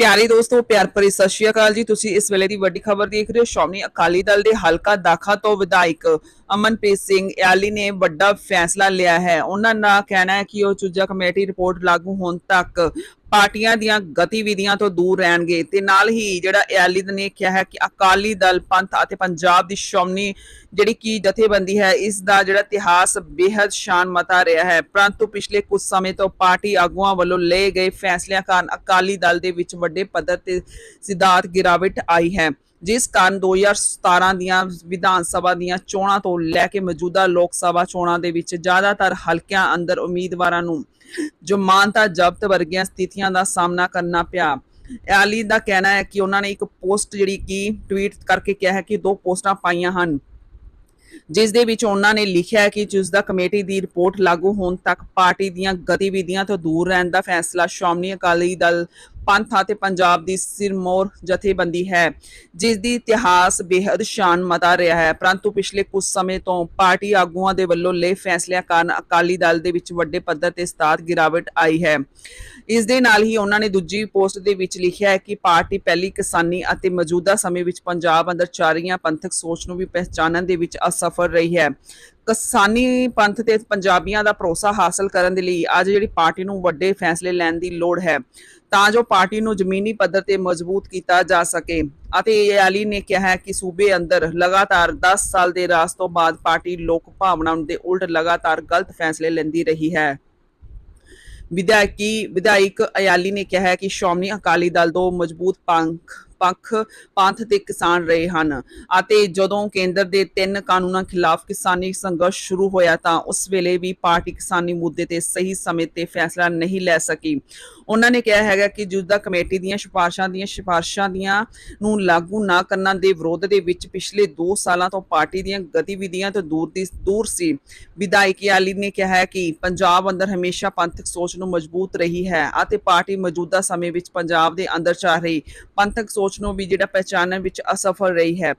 ਪਿਆਰੇ ਦੋਸਤੋ, ਪਿਆਰ ਭਰੀ ਸਤਿ ਸ਼੍ਰੀ ਅਕਾਲ ਜੀ। ਤੁਸੀਂ ਇਸ ਵੇਲੇ ਦੀ ਵੱਡੀ ਖਬਰ ਦੇਖ ਰਹੇ ਹੋ। ਸ਼੍ਰੋਮਣੀ ਅਕਾਲੀ ਦਲ ਦੇ ਹਲਕਾ ਦਾਖਾ ਤੋਂ ਵਿਧਾਇਕ ਅਮਨਪ੍ਰੀਤ ਸਿੰਘ ਯਾਲੀ ਨੇ ਵੱਡਾ ਫੈਸਲਾ ਲਿਆ ਹੈ। ਉਹਨਾਂ ਦਾ ਕਹਿਣਾ ਹੈ ਕਿ ਉਹ ਚੁਜਾ ਕਮੇਟੀ ਰਿਪੋਰਟ ਲਾਗੂ ਹੋਣ ਤੱਕ ਪਾਰਟੀਆਂ ਦੀਆਂ ਗਤੀਵਿਧੀਆਂ ਤੋਂ ਦੂਰ ਰਹਿਣਗੇ ਤੇ ਨਾਲ ਹੀ ਜਿਹੜਾ ਐਲਿਦ ਨੇ ਕਿਹਾ ਹੈ ਕਿ ਅਕਾਲੀ ਦਲ, ਪੰਥ ਅਤੇ ਪੰਜਾਬ ਦੀ ਸ਼੍ਰੋਮਣੀ ਜਿਹੜੀ ਕੀ ਜਥੇਬੰਦੀ ਹੈ, ਇਸ ਦਾ ਜਿਹੜਾ ਇਤਿਹਾਸ ਬੇहद ਸ਼ਾਨਮਤਾ ਰਿਹਾ ਹੈ। ਪਰੰਤੂ ਪਿਛਲੇ ਕੁਝ ਸਮੇਂ ਤੋਂ ਪਾਰਟੀ ਆਗੂਆਂ ਵੱਲੋਂ ਲਏ ਗਏ ਫੈਸਲਿਆਂ ਕਾਰਨ ਅਕਾਲੀ ਦਲ ਦੇ ਵਿੱਚ ਵੱਡੇ ਪੱਧਰ ਤੇ ਸਿਧਾਂਤ ਗਿਰਾਵਟ ਆਈ ਹੈ। ਜਿਸ ਕਾਰਨ 2017 ਦੀਆਂ ਵਿਧਾਨ ਸਭਾ ਦੀਆਂ ਚੋਣਾਂ ਤੋਂ ਲੈ ਕੇ ਮੌਜੂਦਾ ਲੋਕ ਸਭਾ ਚੋਣਾਂ ਦੇ ਵਿੱਚ ਜ਼ਿਆਦਾਤਰ ਹਲਕਿਆਂ ਅੰਦਰ ਉਮੀਦਵਾਰਾਂ ਨੂੰ ਜੋ ਜ਼ਬਤ ਵਰਗੀਆਂ ਸਥਿਤੀਆਂ ਦਾ ਸਾਹਮਣਾ ਕਰਨਾ ਪਿਆ। ਆਲੀ ਦਾ ਕਹਿਣਾ ਹੈ ਕਿ ਉਹਨਾਂ ਨੇ ਇੱਕ ਪੋਸਟ ਜਿਹੜੀ ਕਿ ਟਵੀਟ ਕਰਕੇ ਕਿਹਾ ਹੈ ਕਿ ਦੋ ਪੋਸਟਾਂ ਪਾਈਆਂ ਹਨ। ਜਿਸ ਦੇ ਵਿੱਚ ਉਹਨਾਂ ਨੇ ਲਿਖਿਆ ਹੈ ਕਿ ਦਾ ਕਮੇਟੀ ਦੀ ਰਿਪੋਰਟ ਲਾਗੂ ਹੋਣ ਤੱਕ ਪਾਰਟੀ ਦੀਆਂ ਗਤੀਵਿਧੀਆਂ ਤੋਂ ਦੂਰ ਰਹਿਣ ਦਾ ਫੈਸਲਾ ਸ਼੍ਰੋਮਣੀ ਅਕਾਲੀ ਦਲ ਪੰਥ ਅਤੇ ਪੰਜਾਬ ਦੀ ਸਿਰਮੌਰ ਜਥੇਬੰਦੀ ਹੈ, ਜਿਸ ਦੀ ਇਤਿਹਾਸ ਬੇहद ਸ਼ਾਨਮਤਾ ਰਿਹਾ ਹੈ। ਪਰੰਤੂ ਪਿਛਲੇ ਕੁਝ ਸਮੇਂ ਤੋਂ ਪਾਰਟੀ ਆਗੂਆਂ ਦੇ ਵੱਲੋਂ ਲਏ ਫੈਸਲਿਆਂ ਕਾਰਨ ਅਕਾਲੀ ਦਲ ਦੇ ਵਿੱਚ ਵੱਡੇ ਪੱਧਰ ਤੇ ਸਤਾਤ ਗਿਰਾਵਟ ਆਈ ਹੈ। ਇਸ ਦੇ ਨਾਲ ਹੀ ਉਹਨਾਂ ਨੇ ਦੂਜੀ ਪੋਸਟ ਦੇ ਵਿੱਚ ਲਿਖਿਆ ਹੈ ਕਿ ਪਾਰਟੀ ਪਹਿਲੀ ਕਿਸਾਨੀ ਅਤੇ ਮੌਜੂਦਾ ਸਮੇਂ ਵਿੱਚ ਪੰਜਾਬ ਅੰਦਰ ਚੱਲ ਰਹੀਆਂ ਪੰਥਕ ਸੋਚ ਨੂੰ ਵੀ ਪਹਿਚਾਨਣ ਦੇ ਵਿੱਚ ਅਸਫਲ ਰਹੀ ਹੈ। ਕਿਸਾਨੀ ਪੰਥ ਤੇ ਪੰਜਾਬੀਆਂ ਦਾ ਭਰੋਸਾ ਹਾਸਲ ਕਰਨ ਦੇ ਲਈ ਅੱਜ ਜਿਹੜੀ ਪਾਰਟੀ ਨੂੰ ਵੱਡੇ ਫੈਸਲੇ ਲੈਣ ਦੀ ਲੋੜ ਹੈ ਤਾਂ ਜੋ ਪਾਰਟੀ ਨੂੰ ਜ਼ਮੀਨੀ ਪੱਧਰ ਤੇ ਮਜ਼ਬੂਤ ਕੀਤਾ ਜਾ ਸਕੇ। ਅਤੇ ਇਹ ਨੇ ਕਿਹਾ ਕਿ ਸੂਬੇ ਅੰਦਰ ਲਗਾਤਾਰ 10 ਸਾਲ ਦੇ ਰਾਜ ਤੋਂ ਬਾਅਦ ਪਾਰਟੀ ਲੋਕ ਭਾਵਨਾਵਾਂ ਦੇ ਉਲਟ ਲਗਾਤਾਰ ਗਲਤ ਫੈਸਲੇ ਲੈਂਦੀ ਰਹੀ ਹੈ। ਵਿਧਾਇਕੀ ਵਿਧਾਇਕ ਅਯਾਲੀ ਨੇ ਕਿਹਾ ਕਿ ਸ਼੍ਰੋਮਣੀ ਅਕਾਲੀ ਦਲ ਦੋ ਮਜ਼ਬੂਤ ਪੰਖ ਪੱਖ ਪੰਥ ਤੇ ਕਿਸਾਨ ਰਹੇ ਹਨ ਅਤੇ ਜਦੋਂ ਕੇਂਦਰ ਦੇ ਤਿੰਨ ਕਾਨੂੰਨਾਂ ਖਿਲਾਫ ਕਿਸਾਨੀ ਸੰਘਰਸ਼ ਸ਼ੁਰੂ ਹੋਇਆ ਤਾਂ ਉਸ ਵੇਲੇ ਵੀ ਪਾਰਟੀ ਕਿਸਾਨੀ ਮੁੱਦੇ ਤੇ ਸਹੀ ਸਮੇਂ ਤੇ ਫੈਸਲਾ ਨਹੀਂ ਲੈ ਸਕੀ। ਉਹਨਾਂ ਨੇ ਕਿਹਾ ਹੈਗਾ ਕਿ ਜੁਦਾ ਕਮੇਟੀ ਦੀਆਂ ਸਿਫਾਰਸ਼ਾਂ ਦੀਆਂ ਸਿਫਾਰਸ਼ਾਂ ਦੀਆਂ ਨੂੰ ਲਾਗੂ ਨਾ ਕਰਨ ਦੇ ਵਿਰੋਧ ਦੇ ਵਿੱਚ ਪਿਛਲੇ 2 ਸਾਲਾਂ ਤੋਂ ਪਾਰਟੀ ਦੀਆਂ ਗਤੀਵਿਧੀਆਂ ਤੋਂ ਦੂਰ ਦੀ ਦੂਰ ਸੀ। ਵਿਧਾਇਕ ਆਲੀ ਨੇ ਕਿਹਾ ਹੈ ਕਿ ਪੰਜਾਬ ਅੰਦਰ ਹਮੇਸ਼ਾ ਪੰਥਕ ਸੋਚ ਨੂੰ ਮਜ਼ਬੂਤ ਰਹੀ ਹੈ ਅਤੇ ਪਾਰਟੀ ਮੌਜੂਦਾ ਸਮੇਂ ਵਿੱਚ ਪੰਜਾਬ ਦੇ ਅੰਦਰ ਚੱਲ ਰਹੀ ਪੰਥਕ ਸੋਚ ਨੂੰ ਵੀ ਜਿਹੜਾ ਪਹਿਚਾਨਣ ਵਿੱਚ ਅਸਫਲ ਰਹੀ ਹੈ।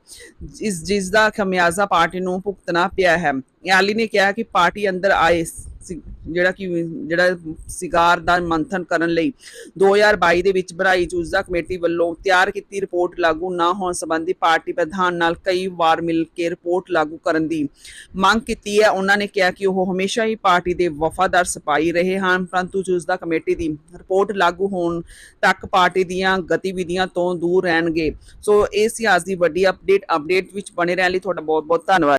ਇਸ ਜਿਸ ਦਾ ਖਮਿਆਜ਼ਾ ਪਾਰਟੀ ਨੂੰ ਭੁਗਤਣਾ ਪਿਆ ਹੈ। ਆਲੀ ਨੇ ਕਿਹਾ ਕਿ ਪਾਰਟੀ ਅੰਦਰ ਆਏ ਜਿਹੜਾ ਕਿ, ਜਿਹੜਾ ਸਿਗਾਰ ਦਾ ਮੰਥਨ ਕਰਨ ਲਈ 2022 ਦੇ ਵਿੱਚ ਬਣਾਈ ਚੂਜ਼ਾ ਕਮੇਟੀ ਵੱਲੋਂ ਤਿਆਰ ਕੀਤੀ ਰਿਪੋਰਟ ਲਾਗੂ ਨਾ ਹੋਣ ਸੰਬੰਧੀ ਪਾਰਟੀ ਪ੍ਰਧਾਨ ਨਾਲ ਕਈ ਵਾਰ ਮਿਲ ਕੇ ਰਿਪੋਰਟ ਲਾਗੂ ਕਰਨ ਦੀ ਮੰਗ ਕੀਤੀ ਹੈ। ਉਹਨਾਂ ਨੇ ਕਿਹਾ ਕਿ ਉਹ ਹਮੇਸ਼ਾ ਹੀ ਪਾਰਟੀ ਦੇ ਵਫਾਦਾਰ ਸਿਪਾਹੀ ਰਹੇ ਹਨ, ਪਰੰਤੂ ਚੂਜ਼ਾ ਕਮੇਟੀ ਦੀ ਰਿਪੋਰਟ ਲਾਗੂ ਹੋਣ ਤੱਕ ਪਾਰਟੀ ਦੀਆਂ ਗਤੀਵਿਧੀਆਂ ਤੋਂ ਦੂਰ ਰਹਿਣਗੇ। ਸੋ ਇਹ ਸੀ ਅੱਜ ਦੀ ਵੱਡੀ ਅਪਡੇਟ ਅਪਡੇਟ ਵਿੱਚ ਬਣੇ ਰਹਿਣ ਲਈ ਤੁਹਾਡਾ ਬਹੁਤ ਬਹੁਤ ਧੰਨਵਾਦ।